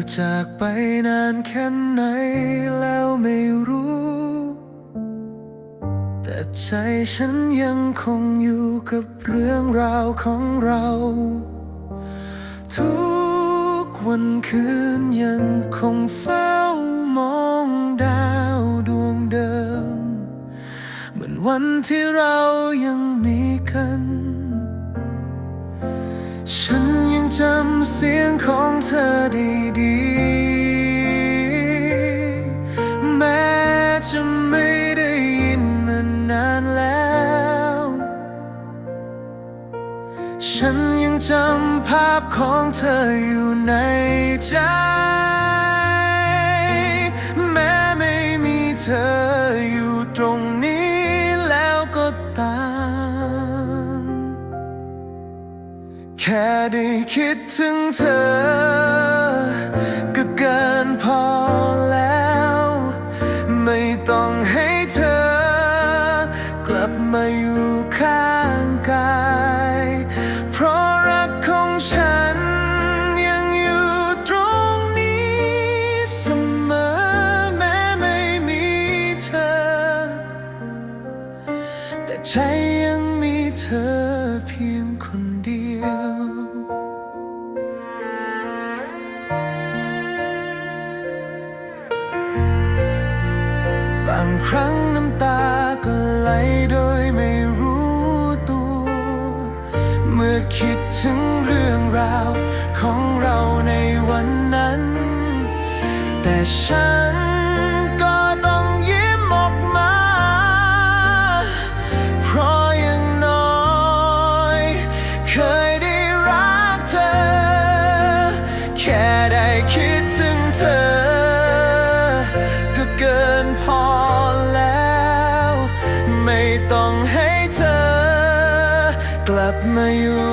อจากไปนานแค่ไหนแล้วไม่รู้ แต่ใจฉันยังคงอยู่กับเรื่องราวของเรา ทุกวันคืนยังคงเฝ้ามองดาวดวงเดิม เหมือนวันที่เรายังมีกัน ฉัน จำเสียงของเธอได้ดีแม้จะไม่ได้ยินมานานแล้ว ฉันยังจำภาพของเธออยู่ในใจ แม้ไม่มีเธอ ค่ได้คิดถึงเธอ ก็เกินพอแล้ว ไม่ต้องให้เธอ กลับมาอยู่ข้างกาย เพราะรักของฉัน ยังอยู่ตรงนี้เสมอแม้ไม่มีเธอ แต่ใจยังมีเธอ ครั้งน้ำตาก็ไหลโดยไม่รู้ตัว เมื่อคิดถึงเรื่องราวของเราในวันนั้น แต่ฉัน กลั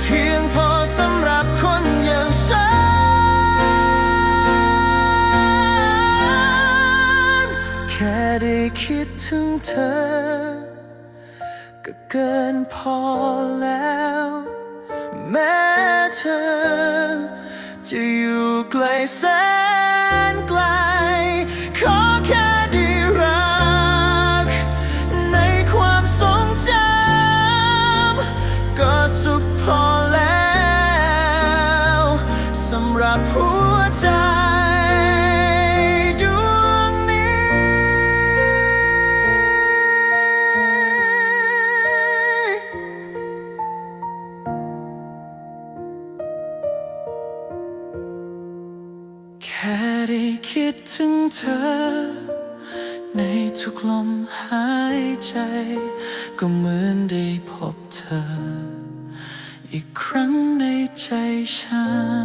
เพียงพอสำหรับคนอย่างฉัน แค่ได้คิดถึงเธอ ก็เกินพอแล้ว แม้เธอ จะอยู่ไกลแสน รับหัวใจดวงนี้ แค่ได้คิดถึงเธอในทุกลมหายใจ ก็เหมือนได้พบเธอ อีกครั้งในใจฉัน